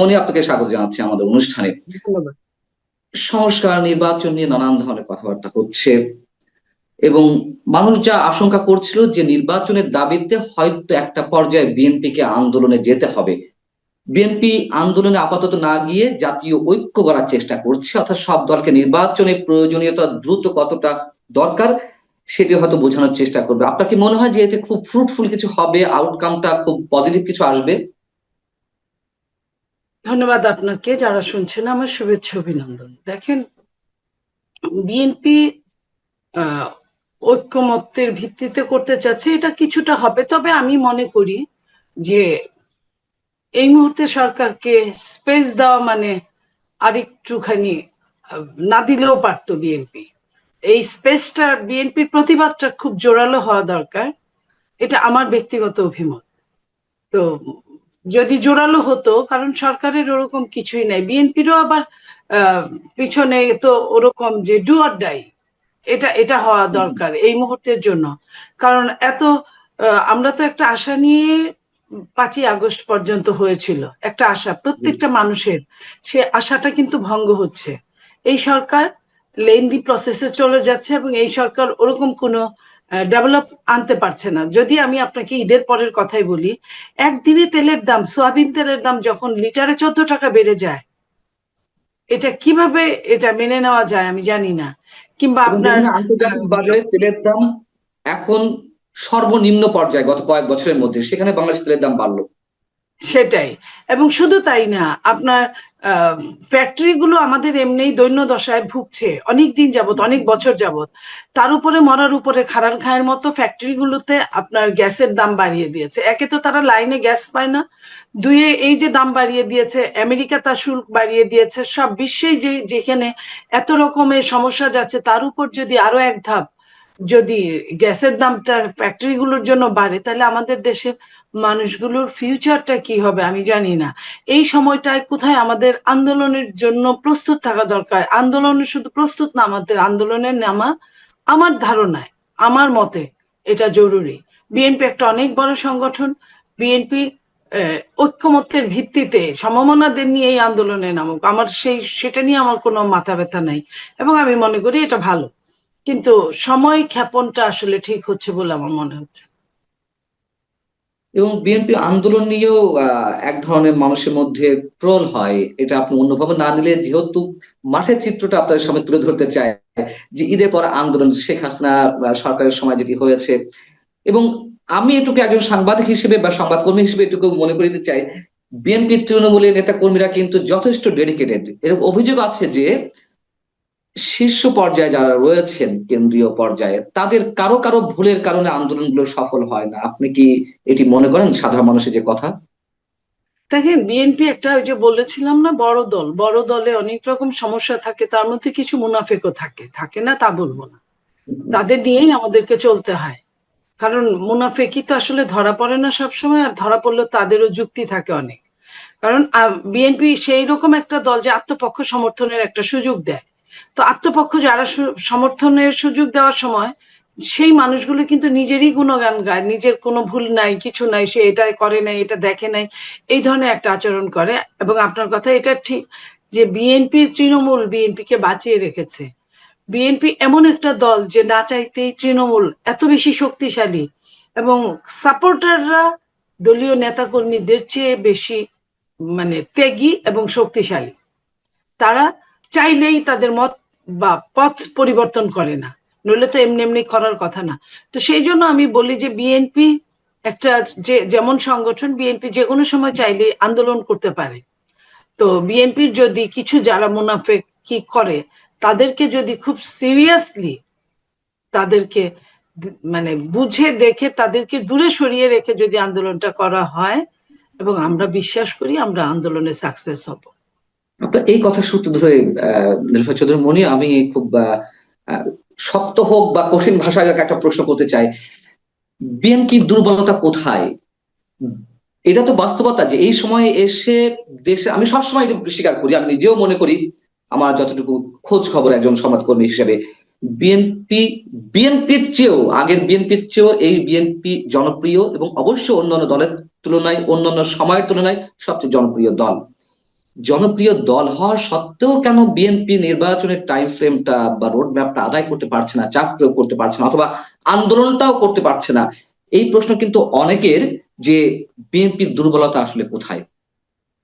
মনে আপনাকে স্বাগত জানাচ্ছি আমাদের অনুষ্ঠানে। সংস্কার নির্বাচন নিয়ে নানান ধরনের কথাবার্তা হচ্ছে এবং মানুষ যা আশঙ্কা করছিল যে নির্বাচনের দাবিতে হয়তো একটা পর্যায়ে বিএনপিকে আন্দোলনে যেতে হবে। বিএনপি আন্দোলনে আপাতত না গিয়ে জাতীয় ঐক্য করার চেষ্টা করছে অর্থাৎ সব দলকে নির্বাচনের প্রয়োজনীয়তা দ্রুত কতটা দরকার সেটি হয়তো বোঝানোর চেষ্টা করবে। আপনার কি মনে হয় যে এতে খুব ফ্রুটফুল কিছু হবে? আউটকামটা খুব পজিটিভ কিছু আসবে? ধন্যবাদ আপনাকে, যারা শুনছেন আমার শুভেচ্ছা অভিনন্দন। দেখেন বিএনপি ঐক্যমত্যের ভিত্তিতে করতে চাচ্ছে, এটা কিছুটা হবে। তবে আমি মনে করি যে এই মুহূর্তে সরকারকে স্পেস দেওয়া মানে আরেকটুখানি না দিলেও পারতো বিএনপি এই স্পেসটা বিএনপির প্রতিবাদটা খুব জোরালো হওয়া দরকার। এটা আমার ব্যক্তিগত অভিমত। তো যদি জোরালো হতো কারণ সরকারের ওরকম কিছুই নাই। বিএনপিরও আবার পিছনে তো ওরকম যে ডু অর ডাই এটা এটা হওয়া দরকার এই মুহূর্তের জন্য। কারণ এত আমরা তো একটা আশা নিয়ে পাঁচই আগস্ট পর্যন্ত হয়েছিল। একটা আশা প্রত্যেকটা মানুষের সে আশাটা কিন্তু ভঙ্গ হচ্ছে। এই সরকার লেন্দি প্রসেসে চলে যাচ্ছে এবং এই সরকার ওরকম কোনো ডেভেলপ আনতে পারছে না। যদি আমি আপনাকে ঈদের পরের কথাই বলি একদিনে তেলের দাম সোয়াবিন তেলের দাম যখন লিটারে চোদ্দ টাকা বেড়ে যায় এটা কীভাবে এটা মেনে নেওয়া যায় আমি জানি না। কিংবা আপনার আন্তর্জাতিক বাজারে তেলের দাম এখন সর্বনিম্ন পর্যায়ে গত কয়েক বছরের মধ্যে সেখানে বাংলাদেশ তেলের দাম বাড়লো। সেটাই। এবং শুধু তাই না আপনার ফ্যাক্টরি গুলো আমাদের এমনিই দৈন্য দশায় ভুগছে। অনেক দিন যাবত অনেক বছর যাবত তার উপরে মরার উপরে খারান খায়ের মতো ফ্যাক্টরিগুলোতে আপনার গ্যাসের দাম বাড়িয়ে দিয়েছে। একে তো তারা লাইনে গ্যাস পায় না। দুয়ে এই যে দাম বাড়িয়ে দিয়েছে, আমেরিকা তার শুল্ক বাড়িয়ে দিয়েছে, সব বিশ্বেই যে, যেখানে এত রকমের সমস্যা যাচ্ছে, তার উপর যদি আরও এক ধাপ যদি গ্যাসের দামটা ফ্যাক্টরি গুলোর জন্য বাড়ে, তাহলে আমাদের দেশের মানুষগুলোর ফিউচারটা কি হবে আমি জানি না। এই সময়টায় কোথায় আমাদের আন্দোলনের জন্য প্রস্তুত থাকা দরকার? আন্দোলনের শুধু প্রস্তুত না, আমাদের আন্দোলনের নামা আমার ধারণায়, আমার মতে এটা জরুরি। বিএনপি একটা অনেক বড় সংগঠন, বিএনপি ঐক্যমত্যের ভিত্তিতে সমমনাদের নিয়ে এই আন্দোলনে নামুক। আমার সেই, সেটা নিয়ে আমার কোনো মাথা ব্যথা নাই। এবং আমি মনে করি এটা ভালো। কিন্তু সময় ক্ষেপণটা আসলে ঠিক হচ্ছে বলে আমার মনে হচ্ছে। এবং বিএনপি আন্দোলন নিয়েও এক ধরনের মানুষের মধ্যে ট্রোল হয়। এটা আপনি অন্যভাবে না নিলে যেহেতু মাঠের চিত্রটা আপনাদের সামনে তুলে ধরতে চাই, যে ঈদের পর আন্দোলন, শেখ হাসিনা সরকারের সময় যেটি হয়েছে। এবং আমি এটুকু একজন সাংবাদিক হিসেবে বা সংবাদকর্মী হিসেবে এটুকু মনে করিতে চাই, বিএনপি তৃণমূলের নেতা কর্মীরা কিন্তু যথেষ্ট ডেডিকেটেড এরকম অভিযোগ আছে যে শীর্ষ পর্যায়ে যারা রয়েছেন কেন্দ্রীয় পর্যায়ে, তাদের কারও কারও ভুলের কারণে আন্দোলনগুলো সফল হয় না। আপনি কি এটি মনে করেন সাধারণ মানুষের যে কথা? দেখেন, বিএনপি একটা ওই যে বলেছিলাম না, বড় দল। বড় দলে অনেক রকম সমস্যা থাকে, তার মধ্যে কিছু মুনাফেকও থাকে। থাকে না, তা বলব না। তাদের নিয়েই আমাদেরকে চলতে হয়। কারণ মুনাফেকি তো আসলে ধরা পড়ে না সবসময়, আর ধরা পড়লেও তাদেরও যুক্তি থাকে অনেক। কারণ বিএনপি সেই রকম একটা দল যে আত্মপক্ষ সমর্থনের একটা সুযোগ দেয়। তো আত্মপক্ষ যারা সমর্থনের সুযোগ দেওয়ার সময়, সেই মানুষগুলো কিন্তু নিজেরই গুণগান গায়। নিজের কোনো ভুল নাই, কিছু নাই, সে এটা করে নাই, এটা দেখে নাই, এই ধরনের একটা আচরণ করে। এবং আপনার কথা, এটা ঠিক যে বিএনপির তৃণমূল বিএনপিকে বাঁচিয়ে রেখেছে। বিএনপি এমন একটা দল যে না চাইতেই তৃণমূল এত বেশি শক্তিশালী এবং সাপোর্টাররা দলীয় নেতাকর্মীদের চেয়ে বেশি মানে ত্যাগী এবং শক্তিশালী। তারা চাইলেই তাদের মত বা পথ পরিবর্তন করে না। নইলে তো এমনি এমনি করার কথা না। তো সেই জন্য আমি বলি যে বিএনপি একটা যে, যেমন সংগঠন বিএনপি যে কোনো সময় চাইলে আন্দোলন করতে পারে। তো বিএনপির যদি কিছু যারা মুনাফেক কি করে, তাদেরকে যদি খুব সিরিয়াসলি তাদেরকে মানে বুঝে দেখে তাদেরকে দূরে সরিয়ে রেখে যদি আন্দোলনটা করা হয়, এবং আমরা বিশ্বাস করি আমরা আন্দোলনে সাকসেস হব। আপনার এই কথা সূত্র ধরে আহ চৌধুরী মনি, আমি খুব শক্ত হোক বা কঠিন ভাষায় একটা প্রশ্ন করতে চাই বিএনপির দুর্বলতা কোথায়? এটা তো বাস্তবতা যে এই সময়ে এসে দেশে, আমি সবসময় এটা স্বীকার করি, আমি নিজেও মনে করি, আমার যতটুকু খোঁজ খবর একজন সংবাদকর্মী হিসেবে, বিএনপি, বিএনপির চেয়েও, আগের বিএনপির চেয়েও এই বিএনপি জনপ্রিয় এবং অবশ্য অন্যান্য দলের তুলনায়, অন্যান্য সময়ের তুলনায় সবচেয়ে জনপ্রিয় দল। জনপ্রিয় দল হওয়া সত্ত্বেও কেন বিএনপি নির্বাচনের টাইম ফ্রেমটা বা রোড ম্যাপটা আদায় করতে পারছে না চাপ প্রয়োগ করতে পারছে না অথবা আন্দোলনটাও করতে পারছে না? এই প্রশ্ন কিন্তু অনেকের যে বিএনপির দুর্বলতা আসলে কোথায়?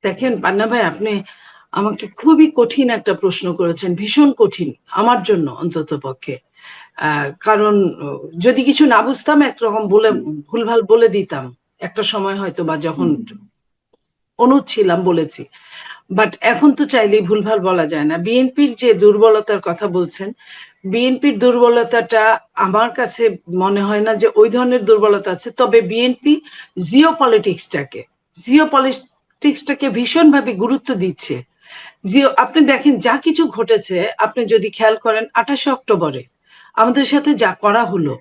দেখেন পান্না ভাই আপনি আমাকে খুবই কঠিন একটা প্রশ্ন করেছেন ভীষণ কঠিন আমার জন্য অন্তত পক্ষে। আহ, কারণ যদি কিছু না বুঝতাম একরকম বলে ভুলভাল বলে দিতাম। একটা সময় হয়তো বা যখন অনুদ ছিলাম বলেছি। বাট এখন তো চাইলেই ভুলভাল বলা যায় না। বিএনপির যে দুর্বলতার কথা বলছেন বিএনপির দুর্বলতাটা আমার কাছে মনে হয় না যে ওই ধরনের দুর্বলতা আছে। তবে বিএনপি জিও পলিটিক্সটাকে জিও পলিটিক্সটাকে ভীষণভাবে গুরুত্ব দিচ্ছে। জিও আপনি দেখেন যা কিছু ঘটেছে আপনি যদি খেয়াল করেন আঠাশে অক্টোবরে আমাদের সাথে যা করা হলো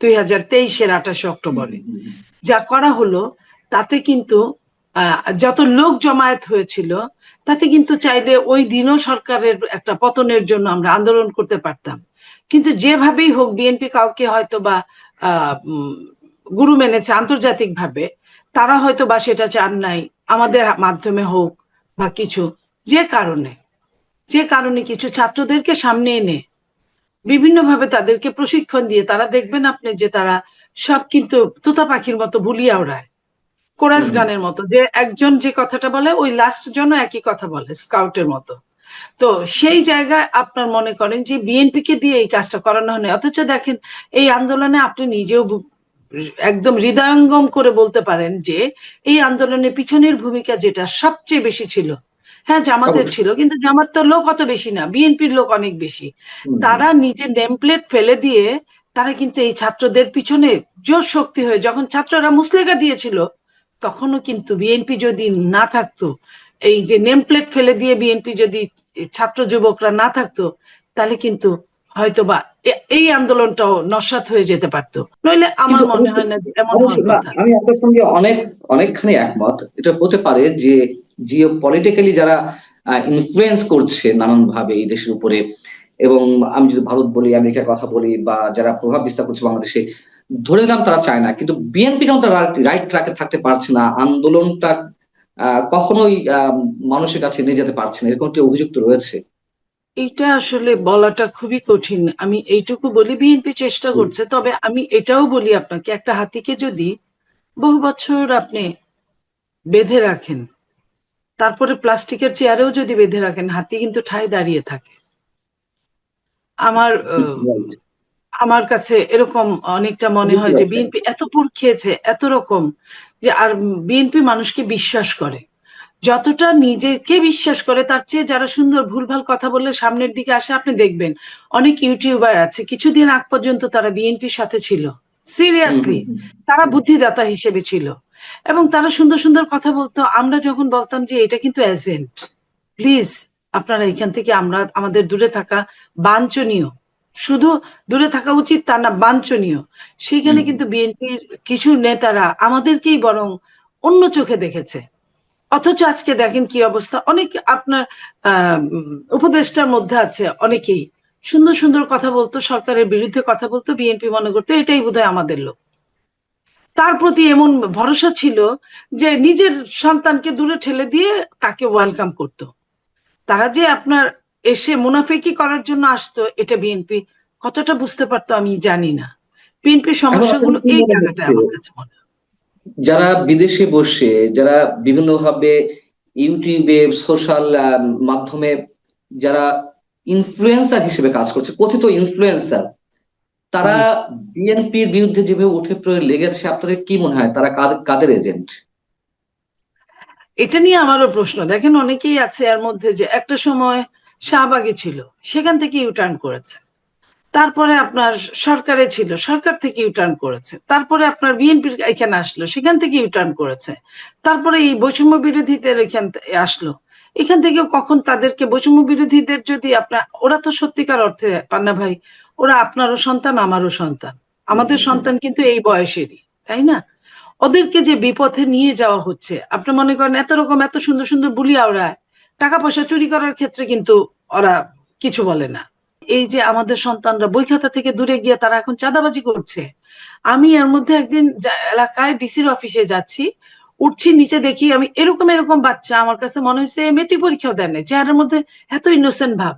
দুই হাজার তেইশের আঠাশে অক্টোবরে যা করা হলো তাতে কিন্তু যত লোক জমায়েত হয়েছিল, তাতে কিন্তু চাইলে ওই দিনও সরকারের একটা পতনের জন্য আমরা আন্দোলন করতে পারতাম। কিন্তু যেভাবেই হোক, বিএনপি কাউকে হয়তো বা গুরু মেনেছে আন্তর্জাতিক ভাবে তারা হয়তো বা সেটা চান নাই, আমাদের মাধ্যমে হোক বা কিছু, যে কারণে যে কারণে কিছু ছাত্রদেরকে সামনে এনে বিভিন্নভাবে তাদেরকে প্রশিক্ষণ দিয়ে তারা দেখবেন আপনি যে তারা সব কিন্তু তোতা পাখির মতো ভুলিয়া ওড়ায়। কোরাস গানের মতো যে একজন যে কথাটা বলে ওই লাস্ট জন্য একই কথা বলে স্কাউটের মতো। তো সেই জায়গায় আপনার মনে করেন যে বিএনপি কে দিয়ে এই কাজটা করানো হয় অথচ দেখেন এই আন্দোলনে আপনি নিজেও একদম হৃদয়ঙ্গম করে বলতে পারেন যে এই আন্দোলনের পিছনের ভূমিকা যেটা সবচেয়ে বেশি ছিল। হ্যাঁ জামাতের ছিল কিন্তু জামাত তো লোক অত বেশি না বিএনপির লোক অনেক বেশি। তারা নিজের নেমপ্লেট ফেলে দিয়ে তারা কিন্তু এই ছাত্রদের পিছনে জোর শক্তি হয়ে যখন ছাত্ররা মুসলেখা দিয়েছিল তখনও কিন্তু বিএনপি যদি না থাকতো এই যে নেমপ্লেট ফেলে দিয়ে বিএনপি যদি ছাত্র যুবকরা না থাকতো তাহলে কিন্তু হয়তোবা এ- এই আন্দোলনটাও নস্বাত হয়ে যেতে পারতো। নইলে আমার মনে হয় না এমন আমি আপনার সঙ্গে অনেক অনেকখানি একমত। এটা হতে পারে যে জিও পলিটিক্যালি যারা ইনফ্লুয়েন্স করছে নানান ভাবে এই দেশের উপরে এবং আমি যদি ভারত বলি আমেরিকার কথা বলি বা যারা প্রভাব বিস্তার করছে বাংলাদেশে ধরে নিলাম তারা চায় না কিন্তু বিএনপি কেন তারা রাইট ট্র্যাকে থাকতে পারছে না? আন্দোলনটা কখনোই মানুষের কাছে নিয়ে যেতে পারছে না। এরকম একটি অভিযুক্ত রয়েছে। এটা আসলে বলাটা খুবই কঠিন। আমি এইটুকু বলি বিএনপি চেষ্টা করছে তবে আমি এটাও বলি আপনাকে একটা হাতিকে যদি বহু বছর আপনি বেঁধে রাখেন তারপরে প্লাস্টিকের চেয়ারেও যদি বেঁধে রাখেন হাতি কিন্তু ঠায় দাঁড়িয়ে থাকে। আমার. আমার কাছে এরকম অনেকটা মনে হয় যে বিএনপি এত পুর খেয়েছে এত রকম যে আর বিএনপি মানুষকে বিশ্বাস করে। যতটা নিজেকে বিশ্বাস করে তার চেয়ে যারা সুন্দর ভুলভাল কথা বললে সামনের দিকে আসে আপনি দেখবেন। অনেক ইউটিউবার আছে কিছুদিন আগ পর্যন্ত তারা বিএনপির সাথে ছিল। সিরিয়াসলি। তারা বুদ্ধিদাতা হিসেবে ছিল। এবং তারা সুন্দর সুন্দর কথা বলতো। আমরা যখন বলতাম যে এটা কিন্তু এজেন্ট প্লিজ আপনারা এখান থেকে আমরা আমাদের দূরে থাকা বাঞ্ছনীয়। শুধু দূরে থাকা উচিত তা না বাঞ্ছনীয়। সেইখানে কিন্তু বিএনপির কিছু নেতারা আমাদেরকেই বরং অন্য চোখে দেখেছে। অথচ আজকে দেখেন কি অবস্থা। অনেক আপনার উপদেষ্টার মধ্যে আছে অনেকেই। সুন্দর সুন্দর কথা বলতো সরকারের বিরুদ্ধে কথা বলতো বিএনপি মনে করতো এটাই বোধহয় আমাদের লোক। তার প্রতি এমন ভরসা ছিল যে নিজের সন্তানকে দূরে ঠেলে দিয়ে তাকে ওয়েলকাম করত। তারা যে আপনার এসে মুনাফেকি করার জন্য আসতো এটা বিএনপি কতটা বুঝতে পারতো আমি জানি না। বিএনপির সমস্যাগুলো এই হচ্ছে? আমার কাছে মনে যারা বিদেশে বসে যারা বিভিন্ন ভাবে ইউটিউবে সোশ্যাল মাধ্যমে যারা ইনফ্লুয়েন্সার হিসেবে কাজ করছে কথিত ইনফ্লুয়েন্সার তারা বিএনপির বিরুদ্ধে যেভাবে উঠে পড়ে লেগেছে আপনাদের কি মনে হয়? তারা কাদের এজেন্ট এটা নিয়ে আমারও প্রশ্ন। দেখেন অনেকেই আছে এর মধ্যে যে একটা সময় শাহবাগে ছিল, সেখান থেকে ইউটার্ন করেছে। তারপরে আপনার সরকারে ছিল, সরকার থেকে ইউটার্ন করেছে। তারপরে আপনার বিএনপির এখানে আসলো, সেখান থেকে ইউটার্ন করেছে। তারপরে এই বৈষম্য বিরোধীদের এখান আসলো। এখান থেকেও কখন তাদেরকে বৈষম্য বিরোধীদের যদি আপনার, ওরা তো সত্যিকার অর্থে পান্না ভাই, ওরা আপনারও সন্তান, আমারও সন্তান। আমাদের সন্তান কিন্তু এই বয়সেরই, তাই না? ওদেরকে যে বিপথে নিয়ে যাওয়া হচ্ছে, আপনি মনে করেন এত রকম, এত সুন্দর সুন্দর বুলিয়া ওরা টাকা পয়সা চুরি করার ক্ষেত্রে কিন্তু ওরা কিছু বলে না। এই যে আমাদের সন্তানরা বই খাতা থেকে দূরে গিয়ে তারা এখন চাঁদাবাজি করছে। আমি এর মধ্যে একদিন এলাকায় ডিসির অফিসে যাচ্ছি, উঠছি, নিচে দেখি আমি এরকম এরকম বাচ্চা, আমার কাছে মনে হচ্ছে মেট্রিক পরীক্ষাও দেন নাই। চেহারার মধ্যে এত ইনোসেন্ট ভাব।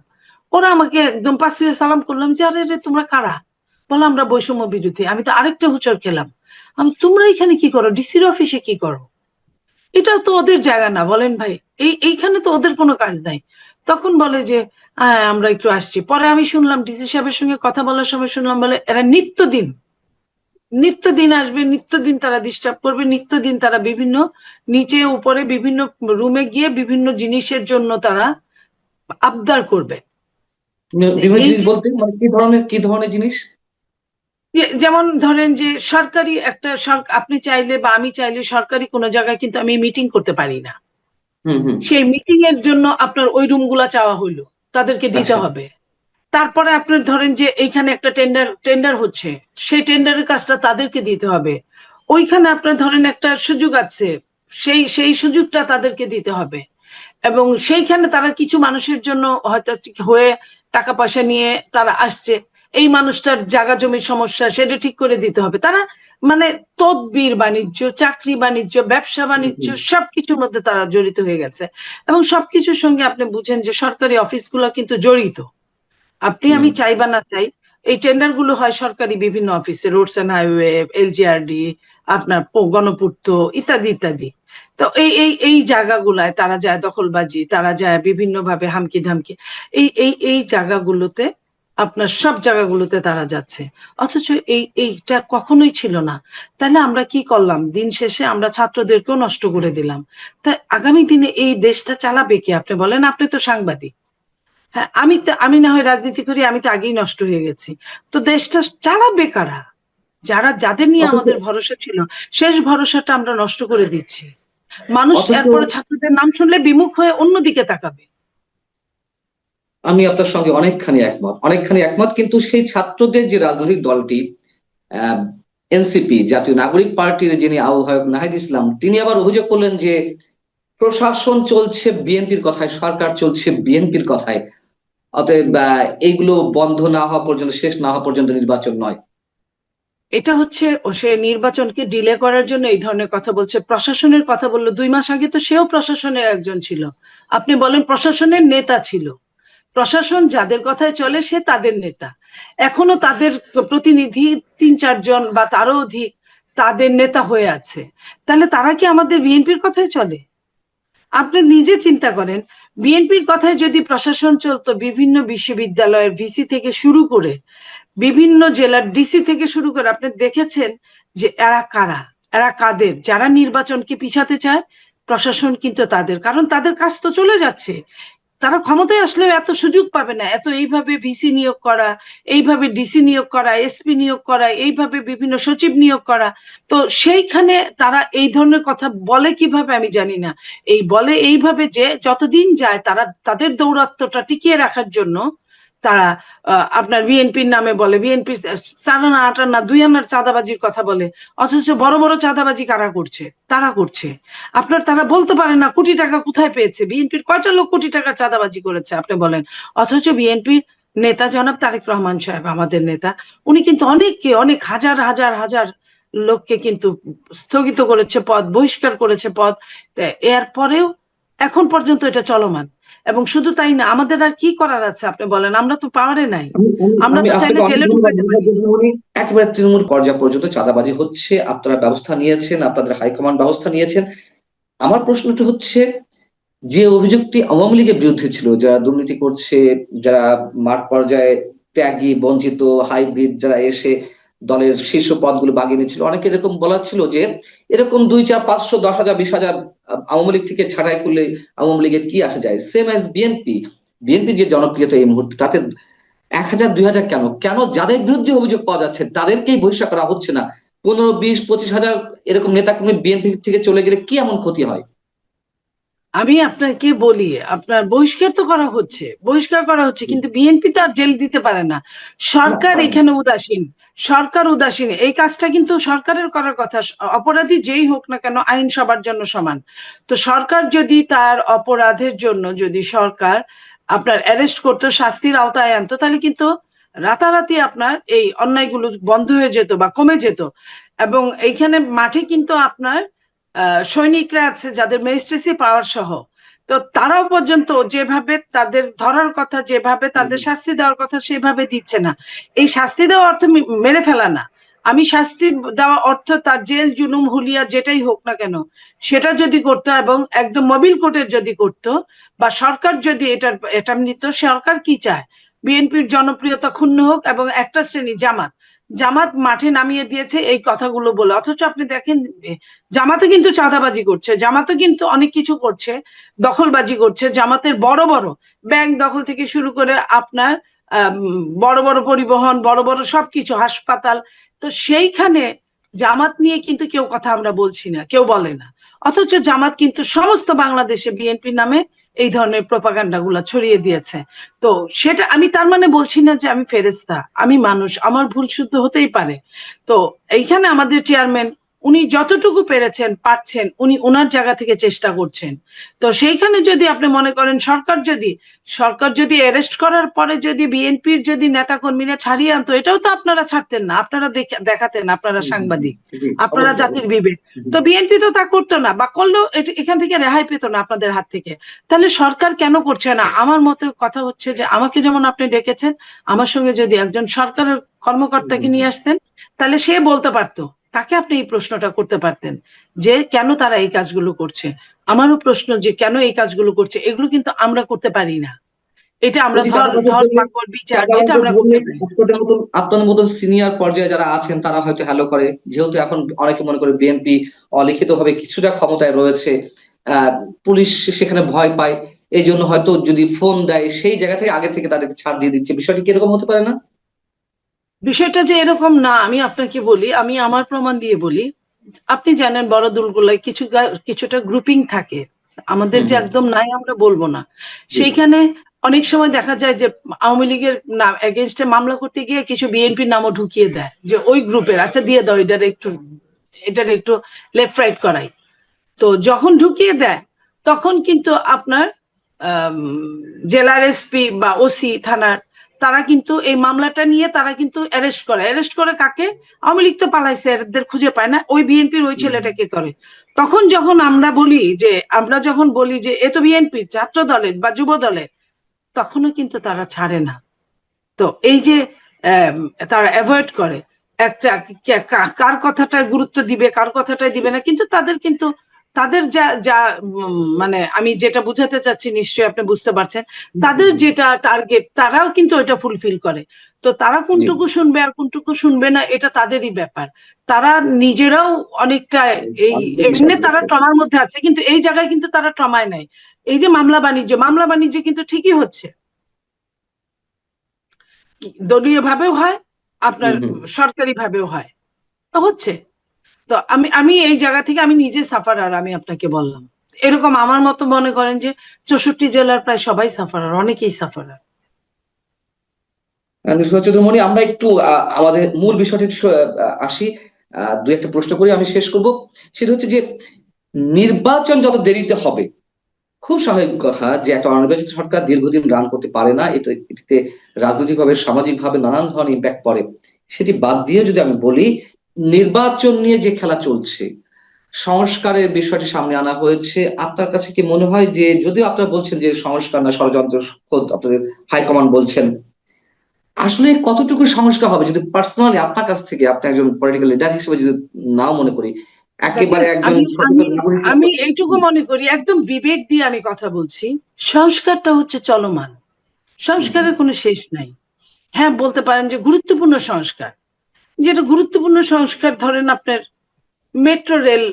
ওরা আমাকে একদম ফিরে সালাম করলাম যে, আরে তোমরা কারা? বলো আমরা বৈষম্য বিরোধী। আমি তো আরেকটা হুচর খেলাম। আমি, তোমরা এখানে কি করো? ডিসির অফিসে কি করো? এটাও তো ওদের জায়গা না বলেন ভাই। এই এইখানে তো ওদের কোনো কাজ নাই। তখন বলে যে হ্যাঁ আমরা একটু আসছি। পরে আমি শুনলাম ডিসি সাহেবের সঙ্গে কথা বলার সময় শুনলাম বলে এরা নিত্যদিন। নিত্যদিন আসবে নিত্যদিন তারা ডিস্টার্ব করবে নিত্যদিন তারা বিভিন্ন নিচে উপরে বিভিন্ন রুমে গিয়ে বিভিন্ন জিনিসের জন্য তারা আবদার করবে। বলতে মানে কি ধরনের কি ধরনের জিনিস? যেমন ধরেন যে সরকারি একটা আপনি চাইলে বা আমি চাইলে সরকারি কোনো জায়গায় কিন্তু আমি মিটিং করতে পারি না। সেই মিটিং এর জন্য আপনার ওই রুম রুমগুলা চাওয়া হইল তাদেরকে দিতে আচ্ছা। হবে। তারপরে আপনার ধরেন যে এইখানে একটা টেন্ডার টেন্ডার হচ্ছে সেই টেন্ডারের কাজটা তাদেরকে দিতে হবে। ওইখানে আপনার ধরেন একটা সুযোগ আছে সেই সেই সুযোগটা তাদেরকে দিতে হবে। এবং সেইখানে তারা কিছু মানুষের জন্য হয়তো হয়ে টাকা পয়সা নিয়ে তারা আসছে এই মানুষটার জায়গা জমির সমস্যা সেটা ঠিক করে দিতে হবে। তারা মানে তদবির বাণিজ্য চাকরি বাণিজ্য ব্যবসা বাণিজ্য সবকিছুর মধ্যে তারা জড়িত হয়ে গেছে। এবং সবকিছুর সঙ্গে আপনি বুঝেন যে সরকারি অফিসগুলো কিন্তু জড়িত। আপনি আমি। চাই বা না চাই এই টেন্ডারগুলো হয় সরকারি বিভিন্ন অফিসে রোডস এন্ড হাইওয়ে এলজিআরডি আপনার গণপূর্ত ইত্যাদি ইত্যাদি। তো এই এই এই জায়গাগুলায় তারা যায় দখলবাজি তারা যায় বিভিন্নভাবে হামকি ধামকি এই এই এই জায়গাগুলোতে আপনার সব জায়গাগুলোতে তারা যাচ্ছে। অথচ এই এইটা কখনোই ছিল না। তাহলে আমরা কি করলাম? দিন শেষে আমরা ছাত্রদেরকেও নষ্ট করে দিলাম। তাই আগামী দিনে এই দেশটা চালাবে কি? আপনি বলেন আপনি তো সাংবাদিক। হ্যাঁ আমি তো আমি না হয় রাজনীতি করি আমি তো আগেই নষ্ট হয়ে গেছি। তো দেশটা চালাবে কারা? যারা যাদের নিয়ে আমাদের ভরসা ছিল শেষ ভরসাটা আমরা নষ্ট করে দিচ্ছি। মানুষ এরপরে ছাত্রদের নাম শুনলে বিমুখ হয়ে অন্যদিকে তাকাবে। আমি আপনার সঙ্গে অনেকখানি একমত। অনেকখানি একমত, কিন্তু সেই ছাত্রদের যে রাজনৈতিক দলটি এনসিপি, জাতীয় নাগরিক পার্টির যিনি আহ্বায়ক নাহিদ ইসলাম, তিনি আবার অভিযোগ করলেন যে প্রশাসন চলছে বিএনপির কথায়, সরকার চলছে বিএনপির কথায়। অতএব এইগুলো বন্ধ না হওয়া পর্যন্ত, শেষ না হওয়া পর্যন্ত নির্বাচন নয়। এটা হচ্ছে, ও সে নির্বাচনকে ডিলে করার জন্য এই ধরনের কথা বলছে। প্রশাসনের কথা বলল দুই মাস আগে, তো সেও প্রশাসনের একজন ছিল। আপনি বলেন প্রশাসনের নেতা ছিল। প্রশাসন যাদের কথায় চলে সে তাদের নেতা। এখনও তাদের প্রতিনিধি তিন চারজন বা তারও অধিক তাদের নেতা হয়ে আছে। তাহলে তারা কি আমাদের বিএনপির কথায় চলে? আপনি নিজে চিন্তা করেন, বিএনপির কথায় যদি প্রশাসন চলতো, বিভিন্ন বিশ্ববিদ্যালয়ের ভিসি থেকে শুরু করে, বিভিন্ন জেলার ডিসি থেকে শুরু করে, আপনি দেখেছেন যে এরা কারা? এরা কাদের? যারা নির্বাচনকে পিছাতে চায়, প্রশাসন কিন্তু তাদের। কারণ তাদের কাজ তো চলে যাচ্ছে। তারা ক্ষমতায় আসলেও এত সুযোগ পাবে না। এত এইভাবে ভিসি নিয়োগ করা, এইভাবে ডিসি নিয়োগ করা এসপি নিয়োগ করা, এইভাবে বিভিন্ন সচিব নিয়োগ করা। তো সেইখানে তারা এই ধরনের কথা বলে কীভাবে আমি জানি না। এই বলে এইভাবে যে যতদিন যায় তারা, তাদের দৌরাত্মটা টিকিয়ে রাখার জন্য তারা আপনার বিএনপির নামে বলে বিএনপি আট আনা দুই আনার চাঁদাবাজির কথা বলে, অথচ বড় বড় চাঁদাবাজি কারা করছে? তারা করছে। আপনার তারা বলতে পারে না, কোটি টাকা কোথায় পেয়েছে? বিএনপির কয়টা লোক কোটি টাকা চাঁদাবাজি করেছে, আপনি বলেন। অথচ বিএনপির নেতা জনাব তারেক রহমান সাহেব, আমাদের নেতা, উনি কিন্তু অনেককে, অনেক হাজার হাজার হাজার লোককে কিন্তু স্থগিত করেছে পদ, বহিষ্কার করেছে পদ। তা এর পরেও এখন পর্যন্ত এটা চলমান। এবং শুধু তাই না আমাদের আর কি করার আছে আপনি বলেন? আমরা তো পাওয়ারে নাই। আমি- আমি- আমরা তো চাইলে জেলে দিদিমণি। একেবারে তৃণমূল পর্যায় পর্যন্ত চাঁদাবাজি হচ্ছে আপনারা ব্যবস্থা নিয়েছেন আপনাদের হাইকমান্ড ব্যবস্থা নিয়েছেন। আমার প্রশ্নটা হচ্ছে যে অভিযোগটি আওয়ামী লীগের বিরুদ্ধে ছিল যারা দুর্নীতি করছে যারা মাঠ পর্যায়ে ত্যাগী বঞ্চিত হাইব্রিড যারা এসে দলের শীর্ষ পদগুলো বাগিয়ে নিয়েছিল অনেকে এরকম বলা ছিল যে এরকম দুই চার পাঁচশো দশ হাজার বিশ হাজার আওয়ামী লীগ থেকে ছাড়াই করলে আওয়ামী লীগের কি আসা যায়? সেম অ্যাজ বিএনপি বিএনপি যে জনপ্রিয়তা এই মুহূর্তে, তাতে এক হাজার, দুই হাজার কেন? কেন যাদের বিরুদ্ধে অভিযোগ পাওয়া যাচ্ছে, তাদেরকেই বহিষ্কার করা হচ্ছে না? পনেরো, বিশ, পঁচিশ হাজার এরকম নেতা কর্মী বিএনপি থেকে চলে গেলে কি এমন ক্ষতি হয়? আমি আপনাকে বলি আপনার বহিষ্কার তো করা হচ্ছে বহিষ্কার করা হচ্ছে কিন্তু বিএনপি তো আর জেল দিতে পারে না। সরকার এখানে উদাসীন সরকার উদাসীন এই কাজটা কিন্তু সরকারের করার কথা অপরাধী যেই হোক না কেন আইন সবার জন্য সমান। তো সরকার যদি তার অপরাধের জন্য যদি সরকার আপনার অ্যারেস্ট করতো শাস্তির আওতায় আনতো তাহলে কিন্তু রাতারাতি আপনার এই অন্যায়গুলো বন্ধ হয়ে যেত বা কমে যেত। এবং এইখানে মাঠে কিন্তু আপনার সৈনিকরা আছে যাদের ম্যাজিস্ট্রেসি পাওয়ার সহ। তো তারাও পর্যন্ত যেভাবে তাদের ধরার কথা যেভাবে তাদের শাস্তি দেওয়ার কথা সেভাবে দিচ্ছে না। এই শাস্তি দেওয়া অর্থ মেরে ফেলা না। আমি শাস্তি দেওয়া অর্থ তার জেল জুলুম হুলিয়া যেটাই হোক না কেন সেটা যদি করতো এবং একদম মোবিল কোর্টের যদি করতো বা সরকার যদি এটার এটা নিত সরকার কি চায়? বিএনপির জনপ্রিয়তা ক্ষুণ্ণ হোক এবং একটা শ্রেণি জামাত জামাত মাঠে নামিয়ে দিয়েছে এই কথাগুলো বলে। অথচ আপনি দেখেন, জামাতে কিন্তু চাঁদাবাজি করছে, জামাতে কিন্তু অনেক কিছু করছে, দখলবাজি করছে, জামাতের বড় বড় ব্যাংক দখল থেকে শুরু করে আপনার বড় বড় পরিবহন, বড় বড় সবকিছু, হাসপাতাল। তো সেইখানে জামাত নিয়ে কিন্তু কেউ কথা আমরা বলছি না, কেউ বলে না। অথচ জামাত কিন্তু সমস্ত বাংলাদেশে বিএনপি নামে এই ধরনের প্রপাগান্ডা গুলা ছড়িয়ে দিয়েছে। তো সেটা আমি তার মানে বলছি না যে আমি ফেরেস্তা আমি মানুষ, আমার ভুল শুদ্ধ হতেই পারে। তো এইখানে আমাদের চেয়ারম্যান উনি যতটুকু পেরেছেন পারছেন উনি ওনার জায়গা থেকে চেষ্টা করছেন। তো সেইখানে যদি আপনি মনে করেন সরকার যদি সরকার যদি অ্যারেস্ট করার পরে যদি বিএনপির যদি নেতা কর্মীরা ছাড়িয়ে আনতো এটাও তো আপনারা ছাড়তেন না আপনারা দেখা- দেখাতেন আপনারা সাংবাদিক আপনারা জাতির বিবেক। তো বিএনপি তো তা করতো না বা করলেও এখান থেকে রেহাই পেত না আপনাদের হাত থেকে। তাহলে সরকার কেন করছে না? আমার মতে কথা হচ্ছে যে আমাকে যেমন আপনি ডেকেছেন আমার সঙ্গে যদি একজন সরকারের কর্মকর্তাকে নিয়ে আসতেন তাহলে সে বলতে পারতো। তাকে আপনি এই প্রশ্নটা করতে পারতেন যে কেন তারা এই কাজগুলো করছে? আমারও প্রশ্ন যে কেন এই কাজগুলো করছে? এগুলো কিন্তু আমরা করতে পারি না। এটা আমরা ধর ধর পাকড় বিচার এটা আমরা করতে করলে পারি। না। আপনাদের মতন আপনাদের মতন সিনিয়র পর্যায়ে যারা আছেন তারা হয়তো হ্যালো করে। যেহেতু এখন অনেকে মনে করে বিএনপি অলিখিত ভাবে কিছুটা ক্ষমতায় রয়েছে আহ পুলিশ সেখানে ভয় পায়। এই জন্য হয়তো যদি ফোন দেয় সেই জায়গা থেকে আগে থেকে তাদেরকে ছাড় দিয়ে দিচ্ছে। বিষয়টি কীরকম হতে পারে না? বিষয়টা যে এরকম না আমি আপনাকে বলি আমি আমার প্রমাণ দিয়ে বলি। আপনি জানেন বড় দলগুলোয় কিছু কিছুটা গ্রুপিং থাকে। আমাদের যে একদম নাই আমরা বলব না। সেইখানে অনেক সময় দেখা যায় যে আওয়ামী লীগের নাম এগেনস্টে মামলা করতে গিয়ে কিছু বিএনপির নামও ঢুকিয়ে দেয় যে ওই গ্রুপের আচ্ছা দিয়ে দাও এটার একটু এটার একটু লেফট রাইট করাই। তো যখন ঢুকিয়ে দেয় তখন কিন্তু আপনার জেলার এসপি বা ওসি থানার তারা কিন্তু এই মামলাটা নিয়ে তারা কিন্তু অ্যারেস্ট করে। অ্যারেস্ট করে কাকে? আওয়ামী লীগ তো পালাইছে এদের খুঁজে পায় না। ওই বিএনপির ওই ছেলেটাকে করে? তখন যখন আমরা বলি যে আমরা যখন বলি যে এ তো বিএনপির ছাত্র দলের বা যুব দলের তখনও কিন্তু তারা ছাড়ে না। তো এই যে তারা অ্যাভয়েড করে একটা কার কথাটায় গুরুত্ব দিবে কার কথাটায় দিবে না কিন্তু তাদের কিন্তু তাদের যা যা মানে আমি যেটা বুঝাতে চাচ্ছি নিশ্চয়ই আপনি বুঝতে পারছেন তাদের যেটা টার্গেট তারাও কিন্তু এটা ফুলফিল করে। তো তারা কোনটুকু শুনবে আর কোনটুকু শুনবে না এটা তাদেরই ব্যাপার। তারা নিজেরাও অনেকটা এই এমনি তারা ট্রমার মধ্যে আছে কিন্তু এই জায়গায় কিন্তু তারা ট্রমায় নাই। এই যে মামলা বাণিজ্য মামলা বাণিজ্য কিন্তু ঠিকই হচ্ছে। দলীয় ভাবেও হয় আপনার। সরকারি ভাবেও হয়। তো হচ্ছে। তো আমি আমি এই জায়গা থেকে আমি নিজে সাফারার আমি আপনাকে বললাম। এরকম আমার মতো মনে করেন যে চৌষট্টি জেলার প্রায় সবাই সাফারার অনেকেই সাফারার চৌধুরী, আমরা একটু আমাদের মূল বিষয়টি আসি। দু একটা প্রশ্ন করে, আমি শেষ করব। সেটা হচ্ছে যে, নির্বাচন যত দেরিতে হবে, খুব স্বাভাবিক কথা যে একটা অনির্বাচিত সরকার দীর্ঘদিন রান করতে পারে না, এতে, এটিতে রাজনৈতিকভাবে, সামাজিকভাবে নানান ধরনের ইম্প্যাক্ট পড়ে। সেটি বাদ দিয়ে যদি আমি বলি নির্বাচন নিয়ে যে খেলা চলছে সংস্কারের বিষয়টি সামনে আনা হয়েছে আপনার কাছে কি মনে হয় যে যদিও আপনারা বলছেন যে সংস্কার না ষড়যন্ত্র খোদ আপনাদের হাইকমান্ড বলছেন আসলে কতটুকু সংস্কার হবে? যদি পার্সোনালি আপনার কাছ থেকে আপনি একজন পলিটিক্যাল লিডার হিসেবে যদি নাও মনে করি একেবারে একজন আমি এইটুকু মনে করি একদম বিবেক দিয়ে আমি কথা বলছি সংস্কারটা হচ্ছে চলমান সংস্কারের কোনো শেষ নাই। হ্যাঁ বলতে পারেন যে গুরুত্বপূর্ণ সংস্কার যেটা গুরুত্বপূর্ণ সংস্কার, ধরেন আপনার মেট্রো রেল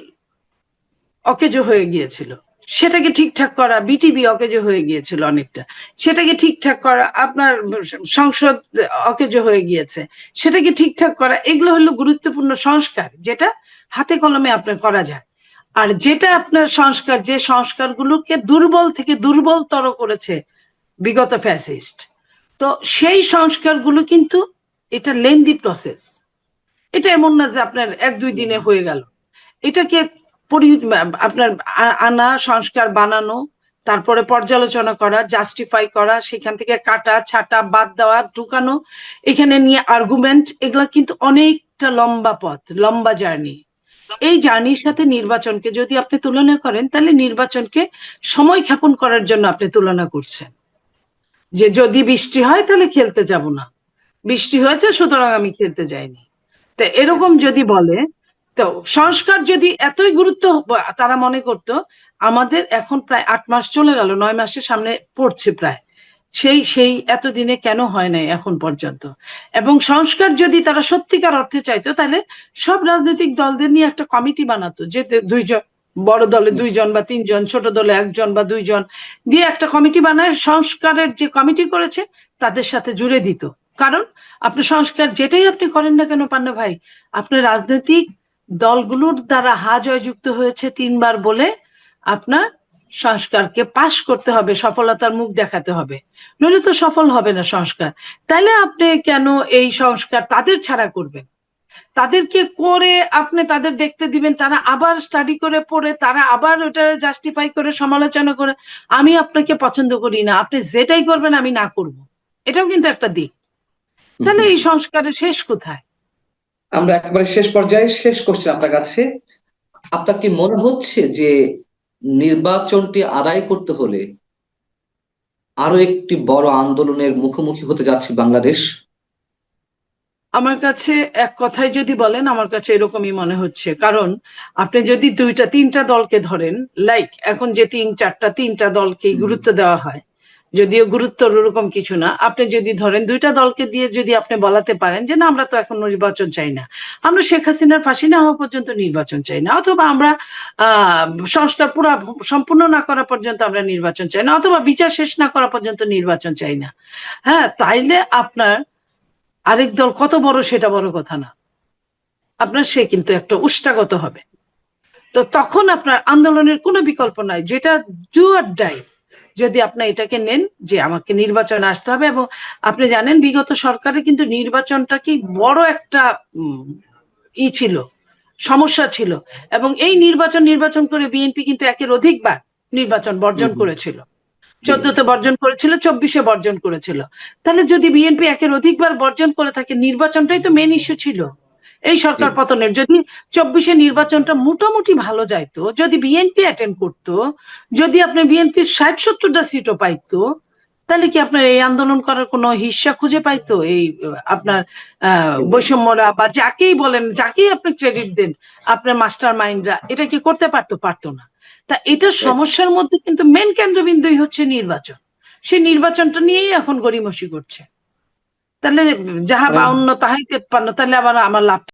অকেজো হয়ে গিয়েছিল। সেটাকে ঠিকঠাক করা বিটিবি অকেজো হয়ে গিয়েছিল অনেকটা। সেটাকে ঠিকঠাক করা, আপনার সংসদ অকেজো হয়ে গিয়েছে। সেটাকে ঠিকঠাক করা, এগুলো হলো গুরুত্বপূর্ণ সংস্কার, যেটা হাতে কলমে আপনার করা যায়। আর যেটা আপনার সংস্কার, যে সংস্কারগুলোকে দুর্বল থেকে দুর্বলতর করেছে বিগত ফ্যাসিস্ট। তো সেই সংস্কারগুলো কিন্তু এটা লেন্দি প্রসেস এটা এমন না যে আপনার এক দুই দিনে হয়ে গেল। এটাকে আপনার আনা সংস্কার বানানো তারপরে পর্যালোচনা করা জাস্টিফাই করা সেখান থেকে কাটা ছাটা বাদ দেওয়া ঢুকানো এখানে নিয়ে আর্গুমেন্ট এগুলা কিন্তু অনেকটা লম্বা পথ লম্বা জার্নি এই জার্নির সাথে নির্বাচনকে যদি আপনি তুলনা করেন তাহলে নির্বাচনকে সময় ক্ষেপণ করার জন্য আপনি তুলনা করছেন। যে যদি বৃষ্টি হয় তাহলে খেলতে যাব না। বৃষ্টি হয়েছে সুতরাং আমি খেলতে যাইনি। তো এরকম যদি বলে, তো সংস্কার যদি এতই গুরুত্ব তারা মনে করতো, আমাদের এখন প্রায় আট মাস চলে গেল, নয় মাসের সামনে পড়ছে প্রায়। সেই সেই এতদিনে কেন হয় নাই এখন পর্যন্ত? এবং সংস্কার যদি তারা সত্যিকার অর্থে চাইতো, তাহলে সব রাজনৈতিক দলদের নিয়ে একটা কমিটি বানাতো, যে দুইজন, বড় দলে দুইজন বা তিনজন, ছোট দলে একজন বা দুইজন, দিয়ে একটা কমিটি বানায়, সংস্কারের যে কমিটি করেছে, তাদের সাথে জুড়ে দিত। কারণ আপনি সংস্কার যেটাই আপনি করেন না কেন, পান্না ভাই, আপনার রাজনৈতিক দলগুলোর দ্বারা হা জয়যুক্ত হয়েছে তিনবার বলে আপনার সংস্কারকে পাশ করতে হবে, সফলতার মুখ দেখাতে হবে। নইলে তো সফল হবে না সংস্কার। তাহলে আপনি কেন এই সংস্কার তাদের ছাড়া করবেন? তাদেরকে করে আপনি তাদের দেখতে দিবেন, তারা আবার স্টাডি করে পড়ে, তারা আবার ওটা জাস্টিফাই করে, সমালোচনা করে, আমি আপনাকে পছন্দ করি না, আপনি যেটাই করবেন আমি না করব। এটাও কিন্তু একটা দিক। তাহলে এই সংস্কারের শেষ কোথায়? আমরা একেবারে শেষ পর্যায়ে শেষ করছি আপনার কাছে। আপনার কি মনে হচ্ছে যে নির্বাচনটি আদায় করতে হলে আরও একটি বড় আন্দোলনের মুখোমুখি হতে যাচ্ছে বাংলাদেশ? আমার কাছে এক কথায় যদি বলেন আমার কাছে এরকমই মনে হচ্ছে। কারণ আপনি যদি দুইটা তিনটা দলকে ধরেন লাইক এখন যে তিন চারটা তিনটা দলকে গুরুত্ব দেওয়া হয় যদিও গুরুত্ব ওরকম কিছু না। আপনি যদি ধরেন দুইটা দলকে দিয়ে যদি আপনি বলাতে পারেন যে, না, আমরা তো এখন নির্বাচন চাই না। আমরা শেখ হাসিনার ফাঁসি না হওয়া পর্যন্ত নির্বাচন চাই না। অথবা আমরা সংস্কার পুরা, সম্পূর্ণ না করা পর্যন্ত আমরা নির্বাচন চাই না। অথবা বিচার শেষ না করা পর্যন্ত নির্বাচন চাই না। হ্যাঁ তাইলে আপনার আরেক দল কত বড় সেটা বড় কথা না। আপনার সে কিন্তু একটা উষ্টাগত হবে। তো তখন আপনার আন্দোলনের কোনো বিকল্প নাই। যেটা আর ডাই যদি আপনি এটাকে নেন যে আমাকে নির্বাচন আসতে হবে এবং আপনি জানেন বিগত সরকারে কিন্তু নির্বাচনটা কি বড় একটা ই ছিল সমস্যা ছিল এবং এই নির্বাচন নির্বাচন করে বিএনপি কিন্তু একের অধিকবার নির্বাচন বর্জন। করেছিল। চোদ্দতে বর্জন করেছিল চব্বিশে বর্জন করেছিল। তাহলে যদি বিএনপি একের অধিকবার বর্জন করে থাকে নির্বাচনটাই তো মেন ইস্যু ছিল। এই সরকার। পতনের যদি চব্বিশে নির্বাচনটা মোটামুটি ভালো যাইতো যদি বিএনপি অ্যাটেন্ড করতো যদি আপনি বিএনপি ষাট সত্তরটা সিটও পাইতো তাহলে কি আপনার এই আন্দোলন করার কোনো হিস্সা খুঁজে পাইতো? এই আপনার বৈষম্যরা বা যাকেই বলেন যাকেই আপনি ক্রেডিট দেন আপনার মাস্টার মাইন্ডরা এটা কি করতে পারতো? পারতো না। তা এটার সমস্যার মধ্যে কিন্তু মেন কেন্দ্রবিন্দুই হচ্ছে নির্বাচন। সেই নির্বাচনটা নিয়েই এখন গড়িমসি করছে। তাহলে যাহা হ্যাঁ। বাউন্ন তাহাই তেপ্পান্ন তাহলে আবার আমার লাভ